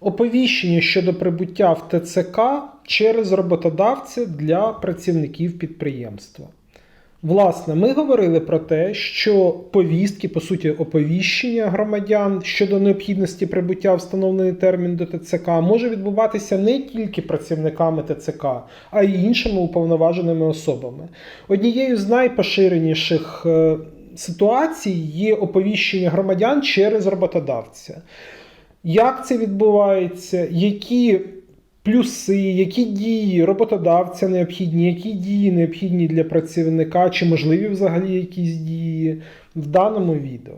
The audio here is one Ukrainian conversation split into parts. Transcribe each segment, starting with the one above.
Оповіщення щодо прибуття в ТЦК через роботодавця для працівників підприємства. Власне, ми говорили про те, що повістки, по суті, оповіщення громадян щодо необхідності прибуття встановлений термін до ТЦК може відбуватися не тільки працівниками ТЦК, а й іншими уповноваженими особами. Однією з найпоширеніших е, ситуацій є оповіщення громадян через роботодавця. Як це відбувається? Які плюси, які дії роботодавця необхідні, які дії необхідні для працівника, чи можливі взагалі якісь дії в даному відео?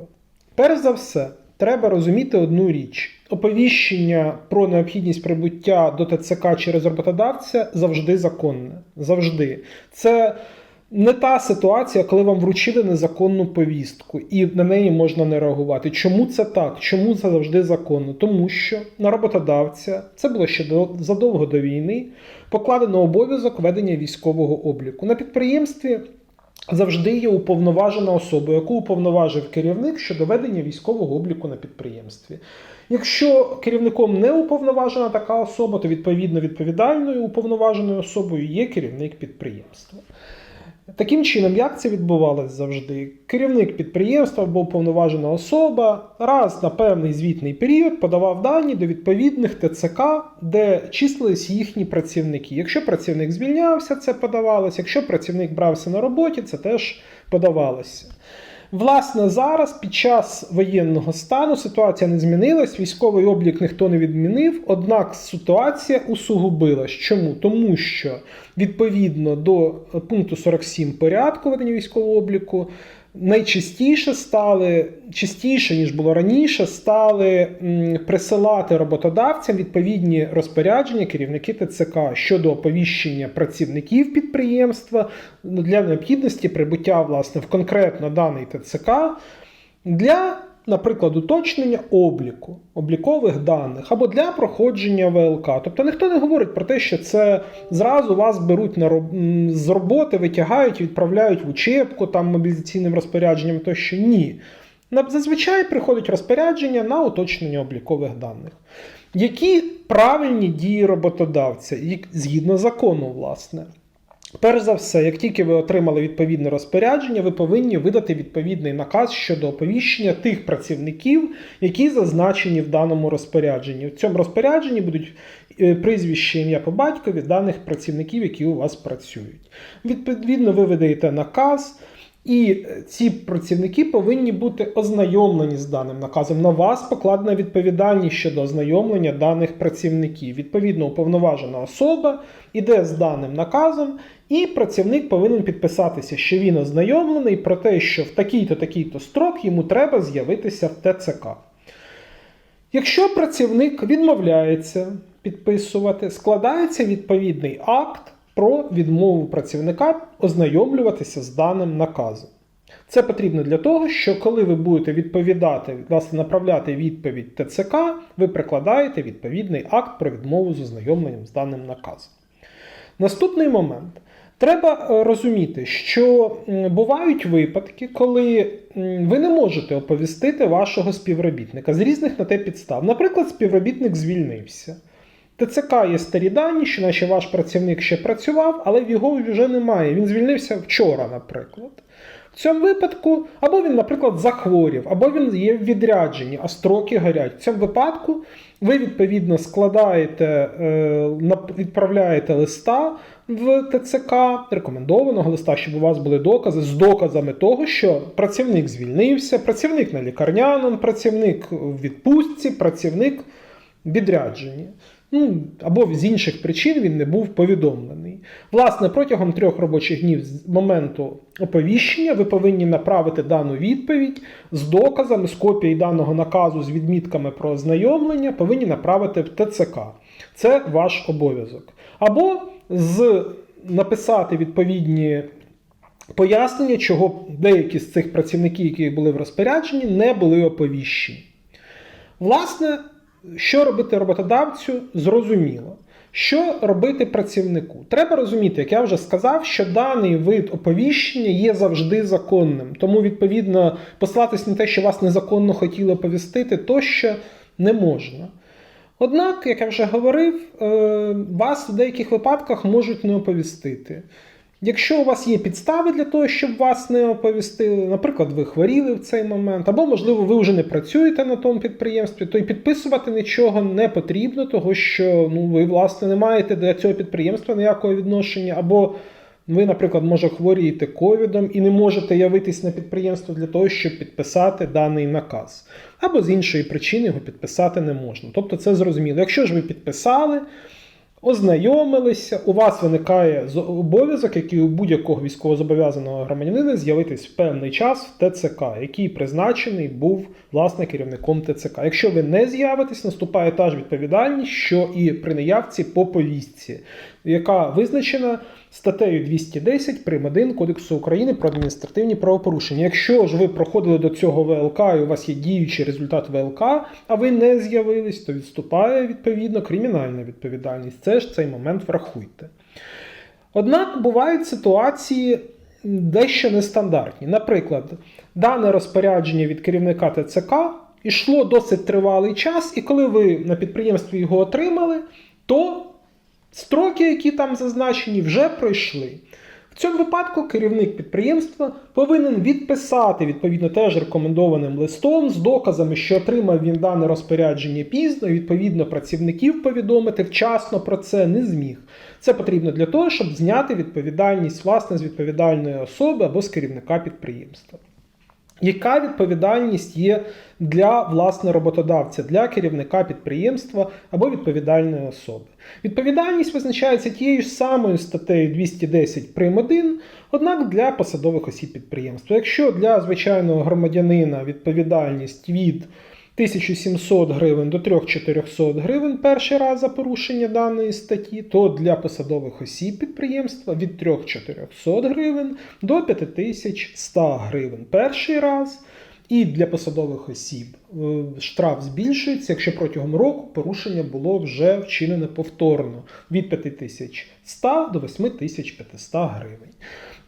Перш за все, треба розуміти одну річ: оповіщення про необхідність прибуття до ТЦК через роботодавця завжди законне. Завжди. Це не та ситуація, коли вам вручили незаконну повістку, і на неї можна не реагувати. Чому це так? Чому це завжди законно? Тому що на роботодавця це було ще до, задовго до війни. Покладено обов'язок ведення військового обліку на підприємстві. Завжди є уповноважена особа, яку уповноважив керівник щодо ведення військового обліку на підприємстві. Якщо керівником не уповноважена така особа, то відповідно відповідальною уповноваженою особою є керівник підприємства. Таким чином, як це відбувалось завжди? Керівник підприємства або повноважена особа раз на певний звітний період подавав дані до відповідних ТЦК, де числились їхні працівники. Якщо працівник звільнявся, це подавалося. Якщо працівник брався на роботі, це теж подавалося. Власне, зараз під час воєнного стану ситуація не змінилась, військовий облік ніхто не відмінив, однак ситуація усугубилась. Чому? Тому що відповідно до пункту 47 порядку ведення військового обліку найчастіше стали, частіше, ніж було раніше, стали присилати роботодавцям відповідні розпорядження керівники ТЦК щодо оповіщення працівників підприємства для необхідності прибуття власне в конкретно даний ТЦК для. Наприклад, уточнення обліку, облікових даних або для проходження ВЛК. Тобто ніхто не говорить про те, що це зразу вас беруть на роб... з роботи, витягають, відправляють в учебку там мобілізаційним розпорядженням, тощо ні. Зазвичай приходить розпорядження на уточнення облікових даних. Які правильні дії роботодавця, згідно закону, власне. Перш за все, як тільки ви отримали відповідне розпорядження, ви повинні видати відповідний наказ щодо оповіщення тих працівників, які зазначені в даному розпорядженні. В цьому розпорядженні будуть е, прізвище, ім'я по батькові даних працівників, які у вас працюють. Відповідно, ви видаєте наказ. І ці працівники повинні бути ознайомлені з даним наказом. На вас покладена відповідальність щодо ознайомлення даних працівників. Відповідно, уповноважена особа іде з даним наказом, і працівник повинен підписатися, що він ознайомлений про те, що в такий-то такий-то строк йому треба з'явитися в ТЦК. Якщо працівник відмовляється підписувати, складається відповідний акт про відмову працівника ознайомлюватися з даним наказом. Це потрібно для того, що коли ви будете відповідати, власне, направляти відповідь ТЦК, ви прикладаєте відповідний акт про відмову з ознайомленням з даним наказом. Наступний момент. Треба е, розуміти, що бувають випадки, коли ви не можете оповістити вашого співробітника з різних на те підстав. Наприклад, співробітник звільнився. ТЦК є старі дані, що наче ваш працівник ще працював, але його вже немає. Він звільнився вчора, наприклад. В цьому випадку, або він, наприклад, захворів, або він є в відрядженні, а строки горять. В цьому випадку ви відповідно складаєте, е, відправляєте листа в ТЦК, рекомендованого листа, щоб у вас були докази з доказами того, що працівник звільнився, працівник на лікарняному, працівник в відпустці, працівник в відрядженні. Ну, або з інших причин він не був повідомлений. Власне, протягом трьох робочих днів з моменту оповіщення ви повинні направити дану відповідь з доказами, з копією даного наказу з відмітками про ознайомлення, повинні направити в ТЦК. Це ваш обов'язок. Або з написати відповідні пояснення, чого деякі з цих працівників, які були в розпорядженні, не були оповіщені. Власне, що робити роботодавцю, зрозуміло. Що робити працівнику? Треба розуміти, як я вже сказав, що даний вид оповіщення є завжди законним. Тому, відповідно, послатись на те, що вас незаконно хотіли оповістити, тощо не можна. Однак, як я вже говорив, е, вас в деяких випадках можуть не оповістити. Якщо у вас є підстави для того, щоб вас не оповістили, наприклад, ви хворіли в цей момент, або, можливо, ви вже не працюєте на тому підприємстві, то й підписувати нічого не потрібно, того що ну, ви, власне, не маєте до цього підприємства ніякого відношення, або ви, наприклад, може хворієте ковідом і не можете явитись на підприємство для того, щоб підписати даний наказ. Або з іншої причини його підписати не можна. Тобто це зрозуміло. Якщо ж ви підписали, ознайомилися, у вас виникає обов'язок, який у будь-якого військовозобов'язаного громадянина з'явитись в певний час в ТЦК, який призначений був власне керівником ТЦК. Якщо ви не з'явитесь, наступає та ж відповідальність, що і при наявці по повістці, яка визначена статтею 210 прим. 1 Кодексу України про адміністративні правопорушення. Якщо ж ви проходили до цього ВЛК і у вас є діючий результат ВЛК, а ви не з'явились, то відступає відповідно кримінальна відповідальність. Це ж цей момент врахуйте. Однак бувають ситуації дещо нестандартні. Наприклад, дане розпорядження від керівника ТЦК йшло досить тривалий час, і коли ви на підприємстві його отримали, то строки, які там зазначені, вже пройшли. В цьому випадку керівник підприємства повинен відписати відповідно теж рекомендованим листом з доказами, що отримав він дане розпорядження пізно, і відповідно працівників повідомити вчасно про це не зміг. Це потрібно для того, щоб зняти відповідальність власне з відповідальної особи або з керівника підприємства. Яка відповідальність є для власне роботодавця, для керівника підприємства або відповідальної особи? Відповідальність визначається тією ж самою статтею 210 прим. 1, однак для посадових осіб підприємства. Якщо для звичайного громадянина відповідальність від 1700 гривень до 3400 гривень перший раз за порушення даної статті, то для посадових осіб підприємства від 3400 гривень до 5100 гривень перший раз. І для посадових осіб штраф збільшується, якщо протягом року порушення було вже вчинене повторно від 5100 до 8500 гривень.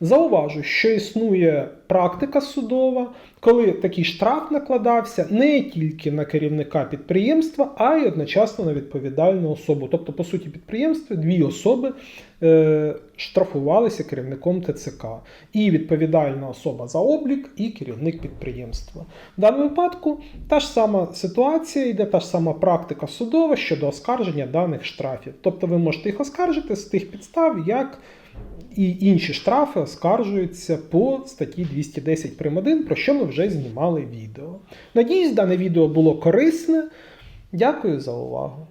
Зауважу, що існує практика судова, коли такий штраф накладався не тільки на керівника підприємства, а й одночасно на відповідальну особу. Тобто, по суті, підприємства дві особи е, штрафувалися керівником ТЦК. І відповідальна особа за облік, і керівник підприємства. В даному випадку та ж сама ситуація, йде та ж сама практика судова щодо оскарження даних штрафів. Тобто ви можете їх оскаржити з тих підстав, як і інші штрафи оскаржуються по статті 210 прим. 1, про що ми вже знімали відео. Надіюсь, дане відео було корисне. Дякую за увагу.